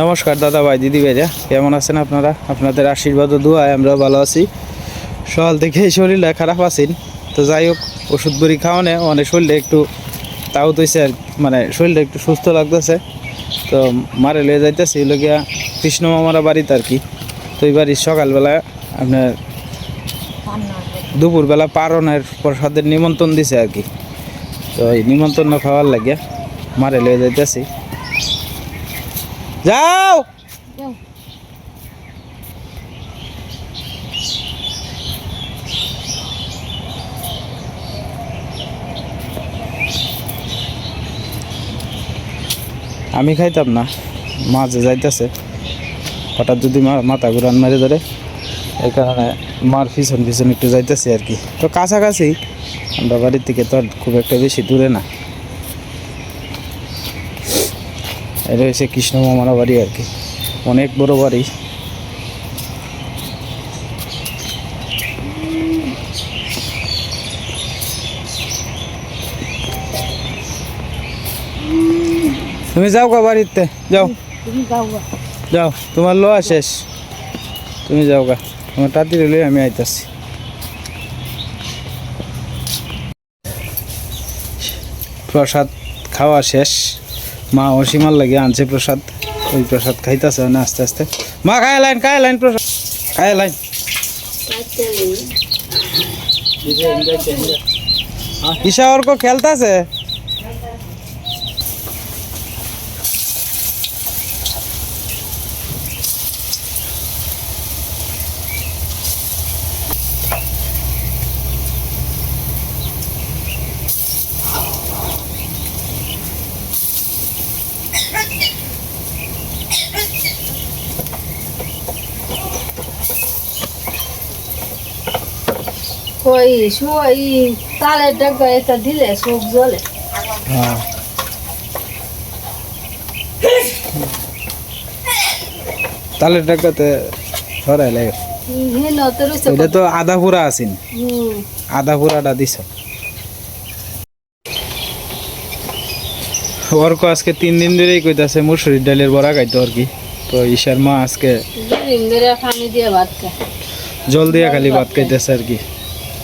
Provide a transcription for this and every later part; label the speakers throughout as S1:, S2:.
S1: নমস্কার দাদা ভাই, দিদি ভাইরা, কেমন আছেন আপনারা? আপনাদের আশীর্বাদ ও দোয়ায় আমরাও ভালো আছি। সকাল থেকে শরীরটা খারাপ আছেন, তো যাই হোক, ওষুধ বড়ি খাওয়ানে মানে শরীরটা একটু তাও তৈছে আর মানে শরীরটা একটু সুস্থ লাগতেছে। তো মারে লিয়ে যাইতেছি, লগিয়া কৃষ্ণ মামারা বাড়িতে আর কি। তো এই বাড়ির সকালবেলা আপনার দুপুরবেলা পারনের প্রসাদের নিমন্ত্রণ দিছে আর কি। তো এই নিমন্ত্রণ খাওয়ার লাগে মারে লিয়ে যাইতেছি। যাও। আমি খাইতাম না, মাঝে যাইতেছে। হঠাৎ যদি মাথা ঘুরান মারি ধরে, এই কারণে মার পিছন পিছন একটু যাইতেছি আর কি। তো কাছাকাছি, আমরা বাড়ির থেকে তো খুব একটা বেশি দূরে না। এটা হচ্ছে কৃষ্ণ মামারা বাড়ি আর কি। অনেক বড় বাড়ি। তুমি যাও গা বাড়িতে যাও।
S2: যাও
S1: যাও তোমার লোয়া শেষ। তুমি যাও গা তোমার তাঁতি লই আমি আইতাছি। প্রসাদ খাওয়া শেষ। মা অসীমার লাগে আনছে প্রসাদ, ওই প্রসাদ খাইতেছে না, আস্তে আস্তে। মা, খায় লাইন খায় লাইন প্রসাদ, খায় লাইন। ঈশা, ওর খেলতেছে?
S2: ওই শু- ওই তালের ডাকা এটা দিলে
S1: হ্যাঁ। তালের টাকাতে সরাই লাগে। এটা তো আধা আছেন। আধা দিছ। ওরকো আজকে তিন দিন ধরেই কইতাছে মুসুরির ডালের বড়া খাইতো আর কি। তো ঈশার মা আজকে জল দিয়ে খালি ভাত খাইতেছে আর কি।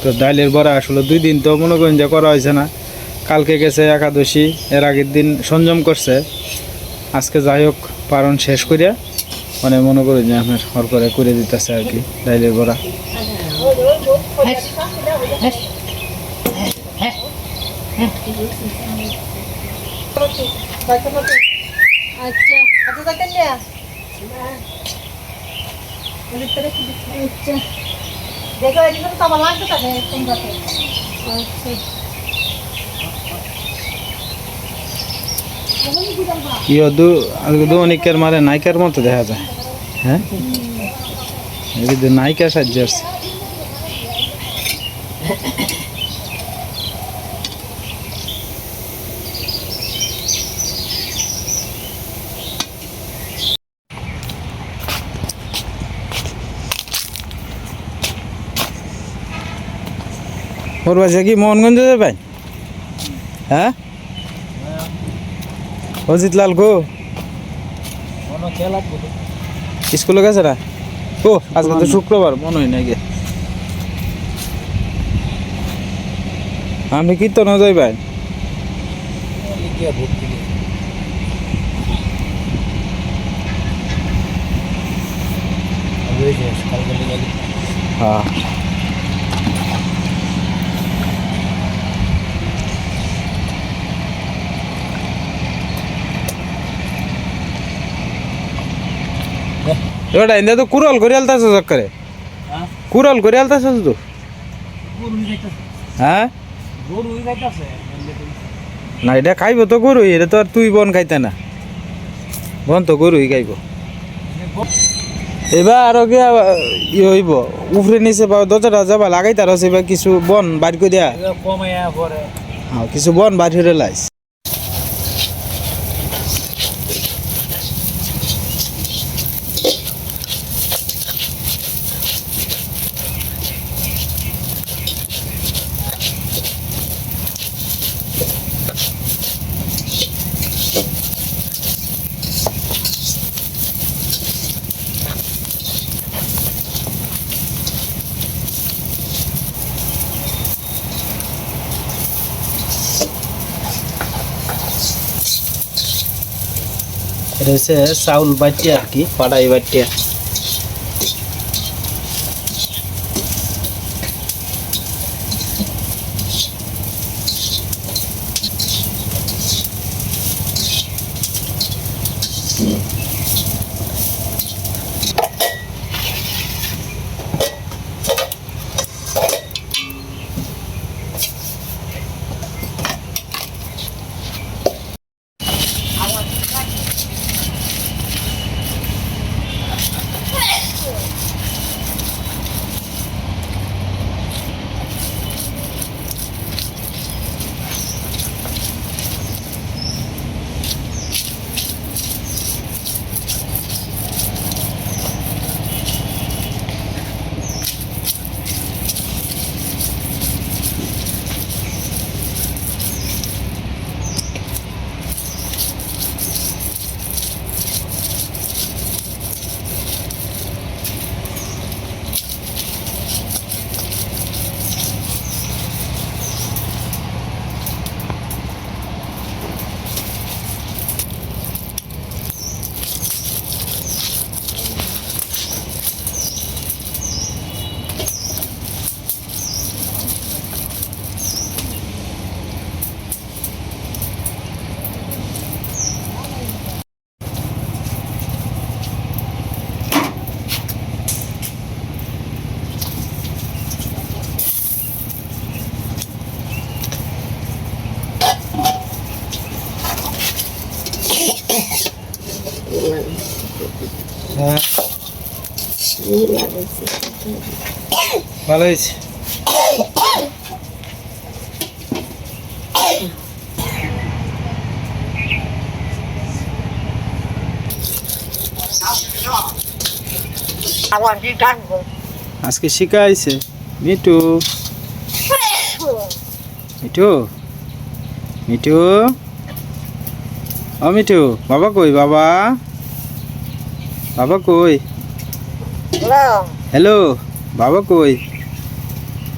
S1: তো ডালের বড়া আসলে দুই দিন তো মনে করেন যে করা হয়েছে না। কালকে গেছে একাদশী, এর আগের দিন সংযম করছে। আজকে যাই হোক পারণ শেষ করিয়া মানে মনে করি যে আপনার হর করে করে দিতেছে আর কি ডাইলের বড়া।
S2: আচ্ছা আচ্ছা দেখো এদিকে তো আমার লাগতে তাকে কুমড়াতে আচ্ছা।
S1: ইয়ে দু দু অনেকের মারে নায়িকার মতো দেখা যায়। হ্যাঁ? নায়িকা সাহায্য আসছে ওর বাসা কি মোহনগঞ্জে যাবে? হ্যাঁ? অজিত লাল গো স্কুলে গেছে না? ও আজকে তো শুক্রবার মনে হয় নাকি কি তো যাই ভাই। হ্যাঁ। এবার ইন্দা তো কুরল করে আলতাছ চক্করে কুরল করে আলতাছ তো হ্যাঁ? না এটা খাইব তো গরুই এটা তো আর তুই বন খাইতে না। বন তো গরুই খাইব। এবার আরও ই হইব উফরে নিচে বা দরজাটা যাবা লাগাই তার এবার কিছু বন বাড়ি করে দিয়া হ্যাঁ, কিছু বন বাড়ি হয়ে লাইস হচ্ছে চাউল বাটিয়া আর কি পাড়াই বাটিয়া ভালো হয়েছে। আজকে শিখাইছে মিটু মিঠু। মিঠু। ও মিঠু বাবা কই বাবা? বাবা কই? হ্যালো বাবা কই?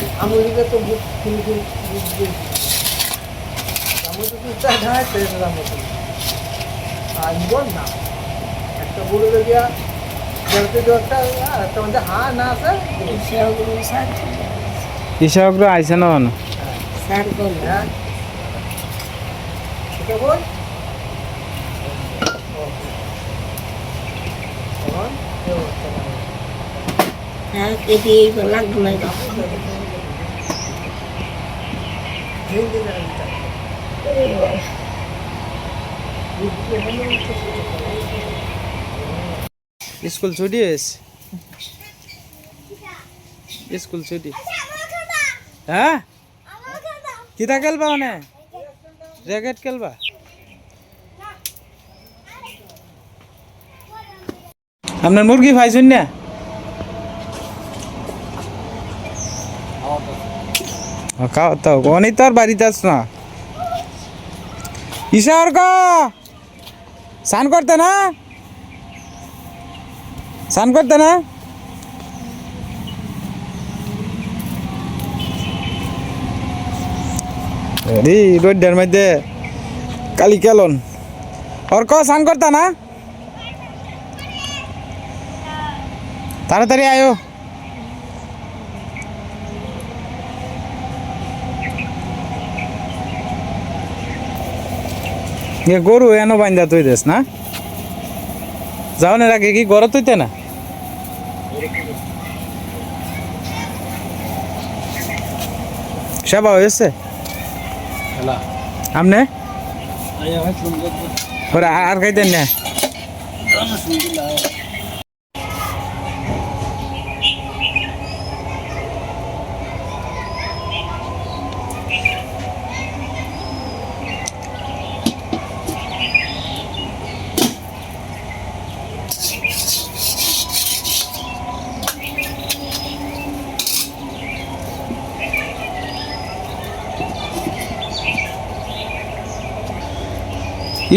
S3: বুক আমি তো তুই চা ঢাকায় পেয়ে আর বল না একটা বলে গিয়া জলতে একটা একটা মধ্যে হা না আছে?
S1: কৃষকরা আইসে না মনে
S3: হ্যাঁ। বল। অবস্থা মানে।
S2: হ্যাঁ কেটে লাগবে না
S3: দিন দিন আর দিতে হবে।
S1: স্কুল ছুটি। হয়েছে স্কুল ছুটি হ্যাঁ? কিতা খেলবা মানে র্যাকেট খেলবা? আপনার মুরগি পাইছেন না ও, খাও তো অনেক তো আর বাড়িতে আস না। ঈশা অর্ক স্নান করতে না? স্নান করতে না? রে রোডের মধ্যে কালি কেলন। অর্ক স্নান করতে না? তাড়াতাড়ি আয়ো। গরু এনো বান্ধা তুই দেশ না? যাও না আগে কি গরু তুইতে না? সেবা হয়েছে? আমনে? আর খাইতেন না?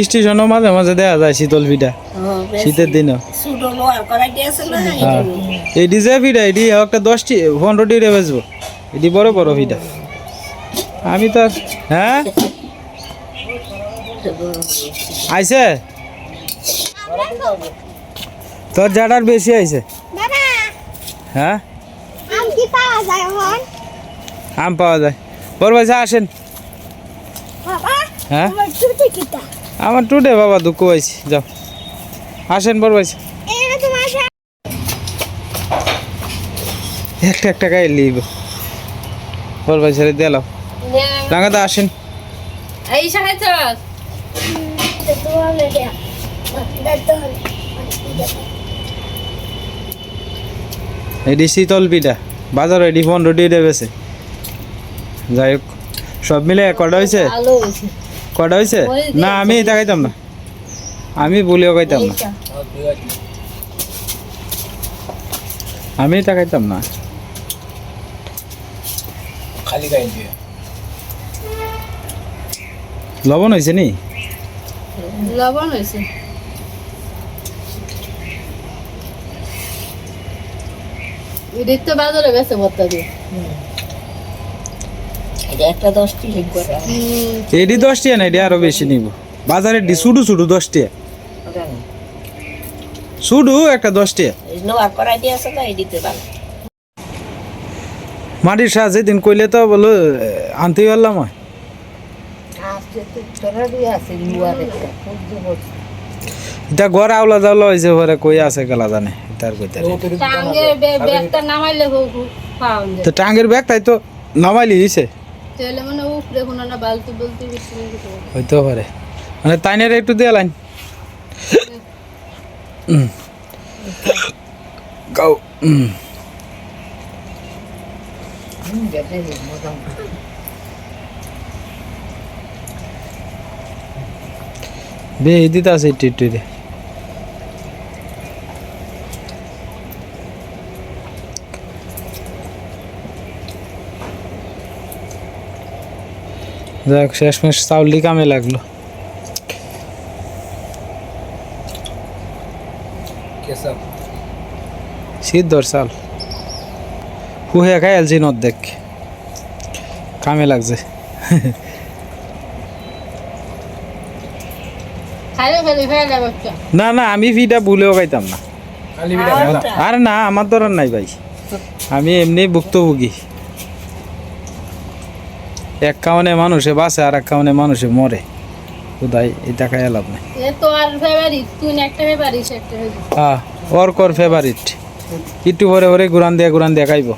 S1: স্টেশনও মাঝে মাঝে দেখা যায় শীতল পিঠা। শীতের দিনও। হ্যাঁ। এটি যে পিঠা এটি একটা দশটি পনেরোটি রে বেচবো। এটি বড় বড় পিঠা। আমি তো আর- হ্যাঁ? আইসে তোর জাটার বেশি আইছে।
S4: বাবা
S1: হ্যাঁ?
S4: আম পাওয়া যায় এখন?
S1: আম পাওয়া যায়। বড় ভাইসা আসেন। হ্যাঁ?
S4: আমার
S1: টুডে বাবা দুঃখ পাইছি যাও। আসেন বড়
S4: এটা সা-
S1: একটা একটা গায়ে লিব। বড় ভাইসা দিলাম রাঙাদা আসেন।
S2: এই সাহায্য
S4: এটা
S1: শীতল পিঠা। বাজার এডি পনেরো দিয়ে বেছে যাই হোক সব মিলে কটা হয়েছে কটা হয়েছে না আমি এটা খাইতাম না। আমি বলিও খাইতাম না। আমি এটা খাইতাম না।
S3: খালি গাই দিয়ে।
S1: লবণ হয়েছে নি?
S2: লবণ হয়েছে বাজারে গেছে ভর্তা দিয়ে।
S1: দশ টিয়া না এডি আরও বেশি নিব। বাজারে শুধু শুধু দশ টিয়া শুধু একটা দশ টিয়া মাটির সাহায্যে দিন কইলে তো বলো আনতে পারলাম এটা ঘর আওলা দাওলা হয়েছে পরে কই আছে গেলা জানে তার কইতে তো টাঙ্গের ব্যাগ তাই তো নামাইলি হয়েছে
S2: তাহলে মানে উপরে কোনো না বালতি বলতে বেশি
S1: হইতেও পারে মানে তাইনের একটু দিয়ে লাইন। গাও। বে দিতে আছে একটু একটু রে যাক শেষমেশ চাউলি কামে লাগল। সিদ্ধর চাল। হুহে খাই আলছি অর্ধেক। কামে লাগছে। না না আমি ফিটা ভুলেও খাইতাম না।
S3: খালি
S1: আর না আমার দরার নাই ভাই। আমি এমনি ভুক্তভোগী। এক কাউনে মানুষে বাঁচে আর এক কাউনে মানুষে মরে। কোথায় এটা খাই লাভ নাই।
S2: এ তো আর ফেভারিট তুই একটা ফেভারিট একটা
S1: হ্যাঁ ওর কর ফেভারিট একটু পরে পরে গুরান দিয়া গুরান দিয়া খাইব।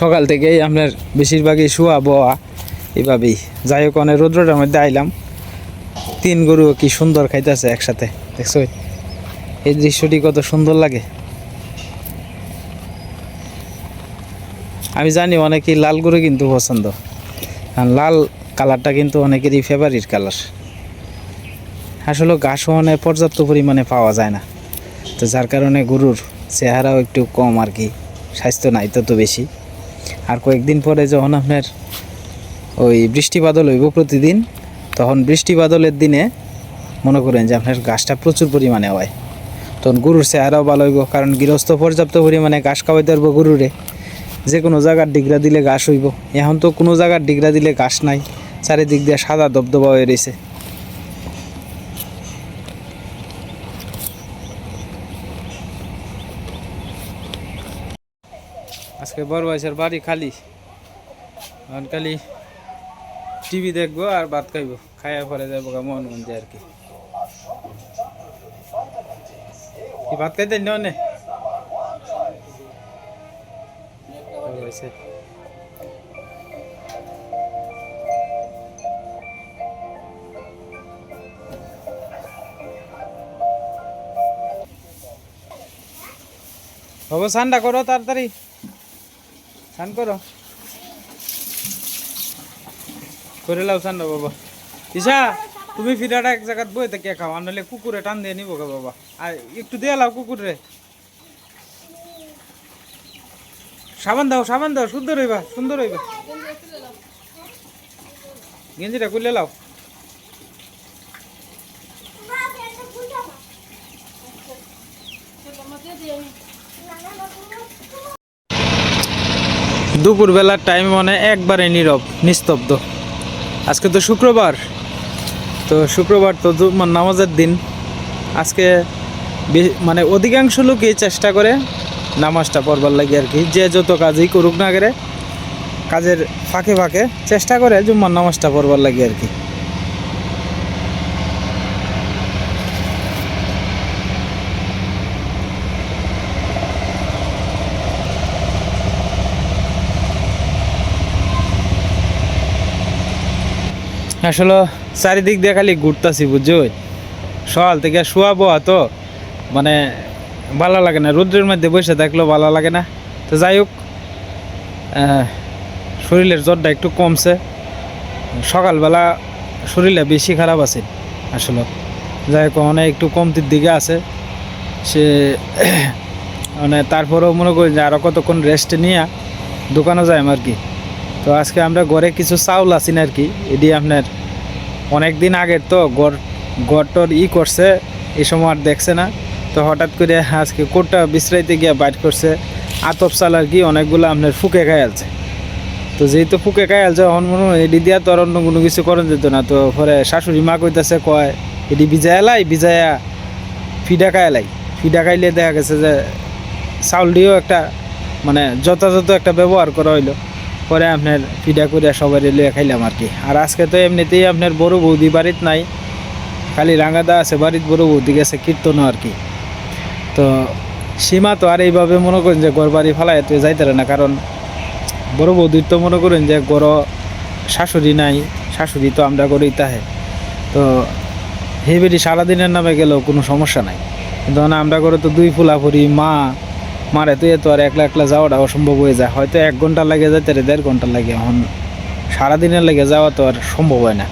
S1: সকাল থেকেই আপনার বেশিরভাগই শোয়া বোয়া এভাবেই। যাই হোক অনেক রৌদ্রটার মধ্যে আইলাম। তিন গরু কি সুন্দর খাইতেছে একসাথে দেখছ এই দৃশ্যটি কত সুন্দর লাগে। আমি জানি অনেকেই লাল গরু কিন্তু পছন্দ। আর লাল কালারটা কিন্তু অনেকেরই ফেভারিট কালার আসলে অনেক পর্যাপ্ত পরিমাণে পাওয়া যায় না। তো যার কারণে গরুর চেহারাও একটু কম আর কি, স্বাস্থ্য নাই তত বেশি। আর কয়েকদিন পরে যখন আপনার ওই বৃষ্টি বাদল হইব প্রতিদিন, তখন বৃষ্টি বাদলের দিনে মনে করেন যে আপনার ঘাসটা প্রচুর পরিমাণে হয়। তখন গরুর চেহারাও ভালো হইব, কারণ গৃহস্থ পর্যাপ্ত পরিমাণে ঘাস খাওয়াইতে পারব গরুরে। যে কোনো জায়গার ডিগরা দিলে ঘাস হইব। এখন তো কোনো জায়গার ডিগরা দিলে ঘাস নাই। চারিদিক দিয়ে সাদা দবদবা হয়ে রয়েছে আজকে বড় ভাইসের বাড়ি খালি। এখন খালি টিভি দেখব আর ভাত খাইবো। খাইয়া পরে যাব মন মন আর কি। কি ভাত খাইতে নে ভাইসে বাবু, স্নানটা করো তাড়াতাড়ি। স্নান করো। করে লাও স্নানটা, বাবা। ইসা তুমি ফিরাটা এক জায়গায় বই থেকে খাও, আর নাহলে কুকুরে টান দিয়ে নিবো বাবা। আর একটু দিয়ে লাও কুকুরে সাবান দাও সাবান দাও, সুন্দর হইবা সুন্দর হইবা। গেঞ্জিটা খুলে লাও। দুপুরবেলার টাইম মানে একবারে নীরব, নিস্তব্ধ। আজকে তো শুক্রবার। তো শুক্রবার তো নামাজের দিন। আজকে মানে অধিকাংশ লোকই চেষ্টা করে নামাজটা পড়বার লাগে আর কি। যে যত কাজই করুক না করে কাজের ফাঁকে ফাঁকে চেষ্টা করে জুম্মার নামাজটা পড়বার লাগে আর কি। আসলে চারিদিক দিয়ে খালি ঘুরতাছি বুঝছ সকাল থেকে শোয়া বোয়া তো মানে ভালো লাগে না। রোদ্রের মধ্যে বসে থাকলেও ভালো লাগে না। তো যাই হোক শরীরের জ্বরটা একটু কমছে। সকালবেলা শরীরটা বেশি খারাপ আছে আসলে। যাই হোক অনেক একটু কমতির দিকে আছে। সে মানে তারপরেও মনে করি যে আরও কতক্ষণ রেস্ট নিয়ে দোকানে যাই আর কি। তো আজকে আমরা ঘরে কিছু চাউল আছি না আর কি। এটি আপনার অনেক দিন আগের তো গড় গড়টর ই করছে এই সময় আর দেখছে না। তো হঠাৎ করে আজকে কোটটা বিশ্রাইতে গিয়ে বাইট করছে। আতপ চাল আর কি অনেকগুলো আপনার ফুকে খাইয়ালছে। তো যেহেতু ফুকে খাইয়ালছে, এখন মনে হয় এটি দিয়া তো আর অন্য কোনো কিছু করেন যেত না। তো পরে শাশুড়ি মা কইতাছে, কয় এটি ভিজায় এলাই ভিজায়া ফিডা খাইলাই ফিডা খাইলে দেখা গেছে যে চাউল দিয়েও একটা মানে যথাযথ একটা ব্যবহার করা হইল। পরে আপনার ফিডা করে সবাই লিয়ে খাইলাম আর কি। আর আজকে তো এমনিতেই আপনার বড় বৌদি বাড়িতে নাই, খালি রাঙাদা আছে বাড়িতে বড় বৌদি গেছে কীর্তনও আর কি। তো সীমা তো আর এইভাবে মনে করেন যে ঘর বাড়ি ফালাই তো যাইতে না, কারণ বড় বৌদির তো মনে করেন যে গড় শাশুড়ি নাই, শাশুড়ি তো আমরা করেই তাহে। তো সেই বেটি, সারাদিনের নামে গেলেও কোনো সমস্যা নাই। কিন্তু না, আমরা করে তো দুই ফুলাফুরি মা, মারে তো এত আর একলা একলা যাওয়াটা অসম্ভব হয়ে যায়। হয়তো এক ঘণ্টা লাগে যাইতে দেড় ঘণ্টা লাগে, এখন সারাদিনের লেগে যাওয়া তো আর সম্ভব হয় না।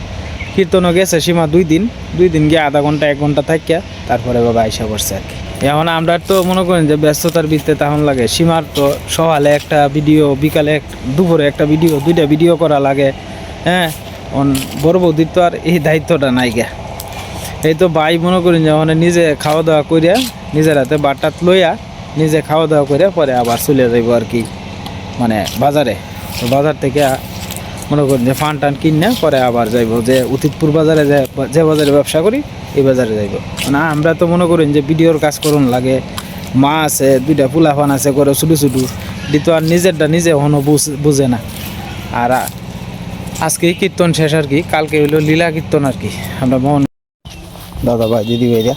S1: কীর্তনও গেছে সীমা দুই দিন দুই দিন গিয়ে আধা ঘণ্টা, এক ঘণ্টা থাকিয়া তারপরে বাবা আইসা করছে আর কি। এখন আমরা তো মনে করেন যে ব্যস্ততার ভিত্তিতে তখন লাগে। সীমার তো সকালে একটা ভিডিও বিকালে এক দুপুরে একটা ভিডিও দুইটা ভিডিও করা লাগে। হ্যাঁ? বড় বৌদির তো আর এই দায়িত্বটা নাই গা। এই তো ভাই মনে করেন যে মানে নিজে খাওয়া দাওয়া করিয়া নিজের হাতে বাটাত লইয়া নিজে খাওয়া দাওয়া করে পরে আবার চলে যাইব আর কি মানে বাজারে। তো বাজার থেকে মনে করেন যে ফান টান কিনে পরে আবার যাইব যে উচিতপুর বাজারে যে বাজারে ব্যবসা করি এই বাজারে যাইব। মানে আমরা তো মনে করেন যে ভিডিওর কাজ করুন লাগে। মা আছে দুইটা পোলা ফান আছে করে ছোটো ছোটো। দিত আর নিজেরটা নিজে হনো বুঝে না। আর আজকে কীর্তন শেষ আর কি কালকে হইল লীলা কীর্তন আর কি। আমরা মোহন দাদা ভাই দিদি ভাইরা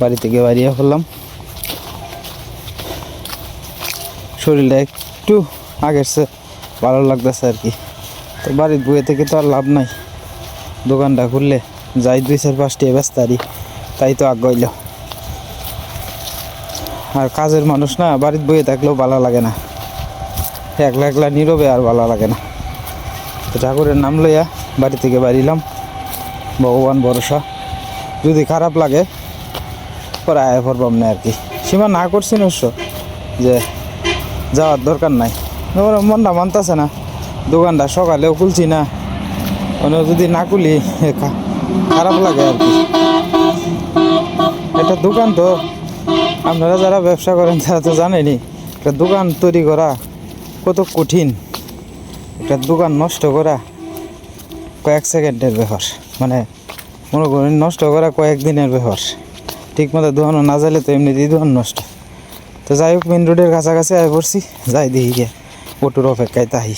S1: বাড়ি থেকে বাড়িয়ে ফেললাম শরীরটা একটু আগের চেয়ে ভালো লাগতেছে আর কি। তো বাড়ির বইয়ে থেকে তো আর লাভ নাই। দোকানটা খুললে যাই দুই চার পাঁচটি ব্যস্ত আরই তাই তো আগ্রহইল আর কাজের মানুষ না বাড়ির বইয়ে থাকলেও ভালো লাগে না। একলা একলা নীরবে আর ভালো লাগে না। তো ঠাকুরের নাম লইয়া বাড়ি থেকে বাড়িলাম। ভগবান ভরসা। যদি খারাপ লাগে, পরে আয় পড়বাম না আর কি সীমা না করছি অবশ্য, যে যাওয়ার দরকার নাই। মনটা মানতেছে না। দোকানটা সকালেও খুলছি না। যদি না খুলি খারাপ লাগে আর কি। একটা দোকান তো। আপনারা যারা ব্যবসা করেন, তারা তো জানেনি একটা দোকান তৈরি করা কত কঠিন। একটা দোকান নষ্ট করা কয়েক সেকেন্ডের ব্যাপার মানে মনে করেন নষ্ট করা কয়েকদিনের ব্যাপার ঠিক মতো দোকানও না যাইলে তো এমনিতেই দোকান নষ্ট। তো যাই হোক মেন রোডের কাছাকাছি আয় পড়ছি, যাই দেখি গিয়ে, অটোর অপেক্ষায় তাহি